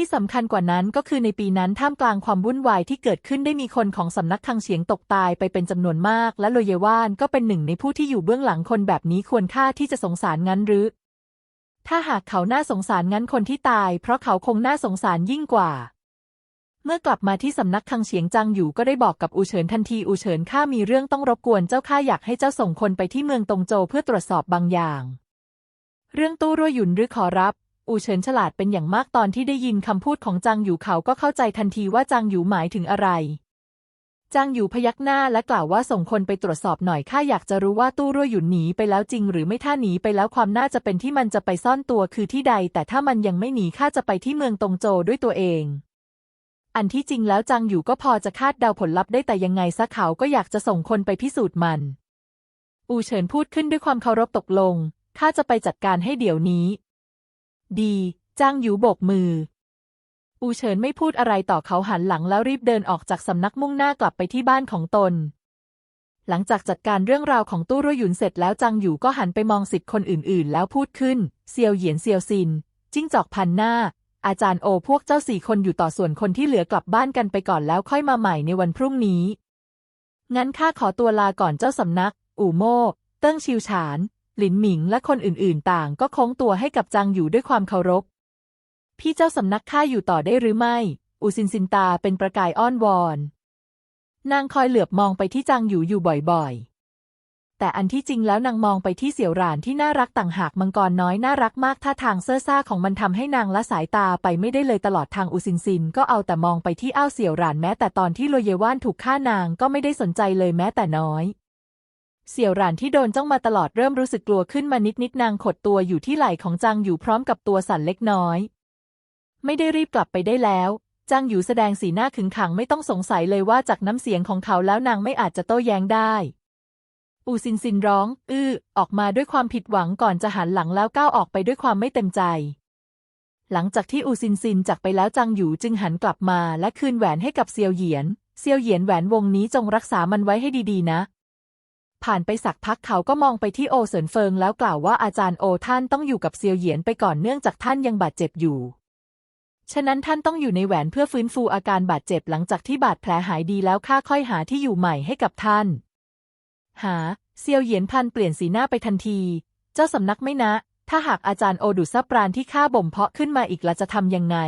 ที่สำคัญกว่านั้นก็คือในปีนั้นท่ามกลางความวุ่นวายที่เกิดขึ้นได้มีคนของสำนักคังเฉียงตกตายไปเป็นจำนวนมาก และโลเยว่านก็เป็นหนึ่งในผู้ที่อยู่เบื้องหลังคนแบบนี้ควรค่าที่จะสงสารงั้นหรือ ถ้าหากเขาน่าสงสารงั้นคนที่ตาย เพราะเขาคงน่าสงสารยิ่งกว่า เมื่อกลับมาที่สำนักคังเฉียงจังอยู่ก็ได้บอกกับอูเฉินทันทีอูเฉินข้ามีเรื่องต้องรบกวนเจ้าข้าอยากให้เจ้าส่งคนไปที่เมืองตงโจเพื่อตรวจสอบบางอย่าง เรื่องตู้รั่วหยุนหรือขอรับ อูเฉินฉลาดเป็นอย่างมากตอนที่ได้ยินคำพูดของจางอยู่เขาก็เข้าใจทันทีว่าจางอยู่หมายถึงอะไรจางอยู่พยักหน้าและกล่าวว่าส่งคนไปตรวจสอบหน่อยข้าอยากจะรู้ว่าตู้รั่วหยุนหนีไปแล้วจริง หรือไม่ถ้าหนีไปแล้วความน่าจะเป็นที่มันจะไปซ่อนตัวคือที่ใด แต่ถ้ามันยังไม่หนีข้าจะไปที่เมืองตงโจด้วยตัวเอง อันที่จริงแล้วจางอยู่ก็พอจะคาดเดาผลลัพธ์ได้แต่ยังไงซะเขาก็อยากจะส่งคนไปพิสูจน์มัน อูเฉินพูดขึ้นด้วยความเคารพตกลงข้าจะไปจัดการให้เดี๋ยวนี้ ดีจางอยู่โบกมือ อูเฉินไม่พูดอะไรต่อเขาหันหลังแล้วรีบเดินออกจากสำนักมุ่งหน้ากลับไปที่บ้านของตน หลังจากจัดการเรื่องราวของตู้รั่วหยุนเสร็จแล้วจางอยู่ก็หันไปมองสิทธิ์คนอื่นๆ แล้วพูดขึ้น เซียวเหยียนเซียวซิน จิ้งจอกพันหน้า อาจารย์โอพวกเจ้าสี่คนอยู่ต่อส่วนคนที่เหลือกลับบ้านกันไปก่อนแล้วค่อยมาใหม่ในวันพรุ่งนี้ งั้นข้าขอตัวลาก่อนเจ้าสำนัก อู่โม่เติ้งชิวฉาน หลินหมิงและคนอื่นๆ ต่างก็โค้งตัวให้กับจางอยู่ด้วยความเคารพ พี่เจ้าสำนักข้าอยู่ต่อได้หรือไม่อูซินซินตาเป็นประกายอ้อนวอน นางคอยเหลือบมองไปที่จางอยู่อยู่บ่อยๆ แต่อันที่จริงแล้วนางมองไปที่เสี่ยวหรานที่น่ารักต่างหากมังกรน้อยน่ารักมากท่าทางเซ่อซ่าของมันทำให้นางละสายตาไปไม่ได้เลยตลอดทางอูซินซินก็เอาแต่มองไปที่อ้าวเสี่ยวหรานแม้แต่ตอนที่โลเยว่านถูกฆ่านางก็ไม่ได้สนใจเลยแม้แต่น้อย เสี่ยวหรานที่โดนจ้องมาตลอดเริ่มรู้สึกกลัวขึ้นมานิดนิดนางขดตัวอยู่ที่ไหล่ของจางอยู่พร้อมกับตัวสั่นเล็กน้อย ไม่ได้รีบกลับไปได้แล้วจางอยู่แสดงสีหน้าขึงขังไม่ต้องสงสัยเลยว่าจากน้ำเสียงของเขาแล้วนางไม่อาจจะโต้แย้งได้ อูซินซินร้อง อื้อ ออกมาด้วยความผิดหวังก่อนจะหันหลังแล้วก้าวออกไปด้วยความไม่เต็มใจ หลังจากที่อูซินซินจากไปแล้วจางอยู่จึงหันกลับมาและคืนแหวนให้กับเซียวเหยียน เซียวเหยียนแหวนวงนี้จงรักษามันไว้ให้ดีๆ นะ ผ่านไปสักพักเขาก็มองไปที่โอเสินเฟิงแล้วกล่าวว่าอาจารย์โอท่านต้องอยู่กับเซียวเหยียนไปก่อนเนื่องจากท่านยังบาดเจ็บอยู่ ฉะนั้นท่านต้องอยู่ในแหวนเพื่อฟื้นฟูอาการบาดเจ็บหลังจากที่บาดแผลหายดีแล้วข้าค่อยหาที่อยู่ใหม่ให้กับท่าน หา เซียวเหยียนพันเปลี่ยนสีหน้าไปทันที เจ้าสำนักไม่นะ ถ้าหากอาจารย์โอดูซับปราณที่ข้าบ่มเพาะขึ้นมาอีกละจะทำยังไง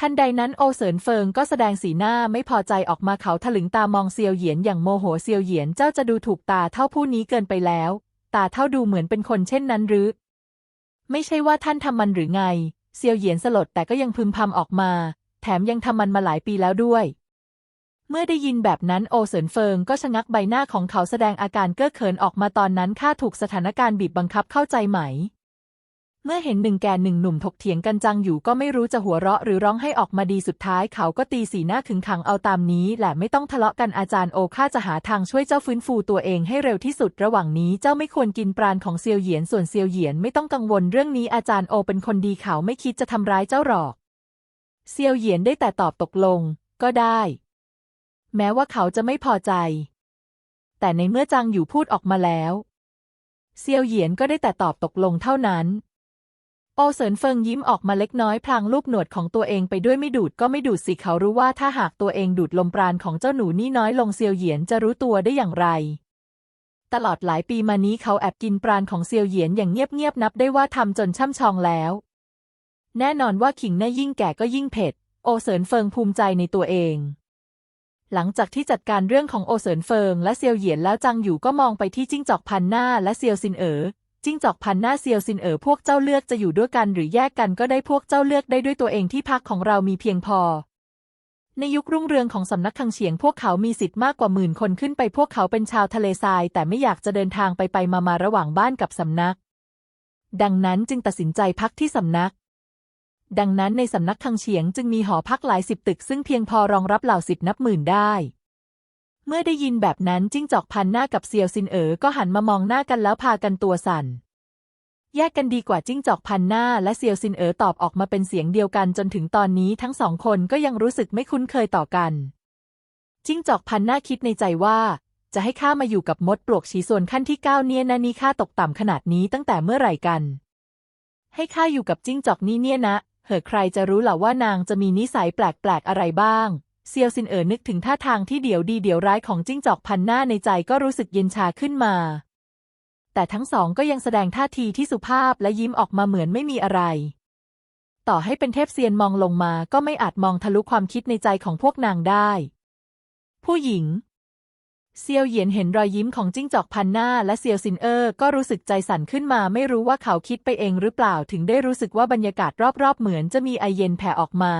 ทันใดนั้นโอเสินเฟิงก็แสดงสีหน้าไม่พอใจออกมาเขาถลึงตามองเซียวเหยียนอย่างโมโหเซียวเหยียนเจ้าจะดูถูกตาเท่าผู้นี้เกินไปแล้ว ตาเท่าดูเหมือนเป็นคนเช่นนั้นหรือ ไม่ใช่ว่าท่านทำมันหรือไง เซียวเหยียนสลดแต่ก็ยังพึมพำออกมา แถมยังทำมันมาหลายปีแล้วด้วย เมื่อได้ยินแบบนั้นโอเสินเฟิงก็ชะงักใบหน้าของเขาแสดงอาการเก้อเขินออกมาตอนนั้นข้าถูกสถานการณ์บีบบังคับเข้าใจไหม เมื่อเห็นหนึ่งแก่หนึ่งหนุ่มถกเถียงกันจังอยู่ก็ไม่รู้จะหัวเราะหรือร้องให้ออกมาดีสุดท้ายเขาก็ตีสีหน้าขึงขังเอาตามนี้แหละไม่ต้องทะเลาะกันอาจารย์โอข้าจะหาทางช่วยเจ้าฟื้นฟูตัวเองให้เร็วที่สุดระหว่างนี้เจ้าไม่ควรกินปราณของเซียวเหยียนส่วนเซียวเหยียนไม่ต้องกังวลเรื่องนี้อาจารย์โอเป็นคนดีเขาไม่คิดจะทำร้ายเจ้าหรอก เซียวเหยียนได้แต่ตอบตกลง ก็ได้ แม้ว่าเขาจะไม่พอใจ แต่ในเมื่อจางอยู่พูดออกมาแล้ว เซียวเหยียนก็ได้แต่ตอบตกลงเท่านั้น โอเสินเฟิงยิ้มออกมาเล็กน้อยพลางลูบหนวดของตัวเองไปด้วยไม่ดูดก็ไม่ดูดสิเขารู้ว่าถ้าหากตัวเองดูดลมปราณของเจ้าหนูนี่น้อยลงเซียวเหยียนจะรู้ตัวได้อย่างไร ตลอดหลายปีมานี้เขาแอบกินปราณของเซียวเหยียนอย่างเงียบๆนับได้ว่าทำจนช่ำชองแล้ว แน่นอนว่าขิงน้ายิ่งแก่ก็ยิ่งเผ็ด โอเสินเฟิงภูมิใจในตัวเอง หลังจากที่จัดการเรื่องของโอเสินเฟิงและเซียวเหยียนแล้วจังอยู่ก็มองไปที่จิ้งจอกพันหน้าและเซียวซินเอ๋อ จิ้งจอกพันหน้าเซียวซินเอ๋อพวกเจ้าเลือกจะอยู่ด้วยกันหรือแยกกันก็ได้พวกเจ้าเลือกได้ด้วยตัวเองที่พักของเรามีเพียงพอ ในยุครุ่งเรืองของสำนักคังเฉียงพวกเขามีสิทธิ์มากกว่าหมื่นคนขึ้นไปพวกเขาเป็นชาวทะเลทราย แต่ไม่อยากจะเดินทางไปไปมามาระหว่างบ้านกับสำนัก ดังนั้นจึงตัดสินใจพักที่สำนักดังนั้นในสำนักคังเฉียงจึงมีหอพักหลายสิบตึกซึ่งเพียงพอรองรับเหล่าสิทธิ์นับหมื่นได้ เมื่อได้ยินแบบนั้นจิ้งจอกพันหน้ากับเซียวซินเอ๋อก็หันมามองหน้ากันแล้วพากันตัวสั่น แยกกันดีกว่าจิ้งจอกพันหน้าและเซียวซินเอ๋อตอบออกมาเป็นเสียงเดียวกันจนถึงตอนนี้ทั้งสองคนก็ยังรู้สึกไม่คุ้นเคยต่อกัน จิ้งจอกพันหน้าคิดในใจว่า จะให้ข้ามาอยู่กับมดปลวกฉีส่วนขั้นที่เก้าเนี่ยนะนี่ข้าตกต่ำขนาดนี้ตั้งแต่เมื่อไหร่กัน ให้ข้าอยู่กับจิ้งจอกนี่เนี่ยนะเหอะใครจะรู้หล่ะว่านางจะมีนิสัยแปลกๆอะไรบ้าง เซียวซินเอ๋อนึกถึงท่าทางที่เดี๋ยวดีเดี๋ยวร้ายของจิ้งจอกพันหน้าในใจก็รู้สึกเย็นชาขึ้นมา แต่ทั้งสองก็ยังแสดงท่าทีที่สุภาพและยิ้มออกมาเหมือนไม่มีอะไร ต่อให้เป็นเทพเซียนมองลงมาก็ไม่อาจมองทะลุความคิดในใจของพวกนางได้ ผู้หญิง เซียวเหยียนเห็นรอยยิ้มของจิ้งจอกพันหน้าและเซียวซินเออร์ก็รู้สึกใจสั่นขึ้นมาไม่รู้ว่าเขาคิดไปเองหรือเปล่าถึงได้รู้สึกว่าบรรยากาศรอบๆเหมือนจะมีไอเย็นแผ่ออกมา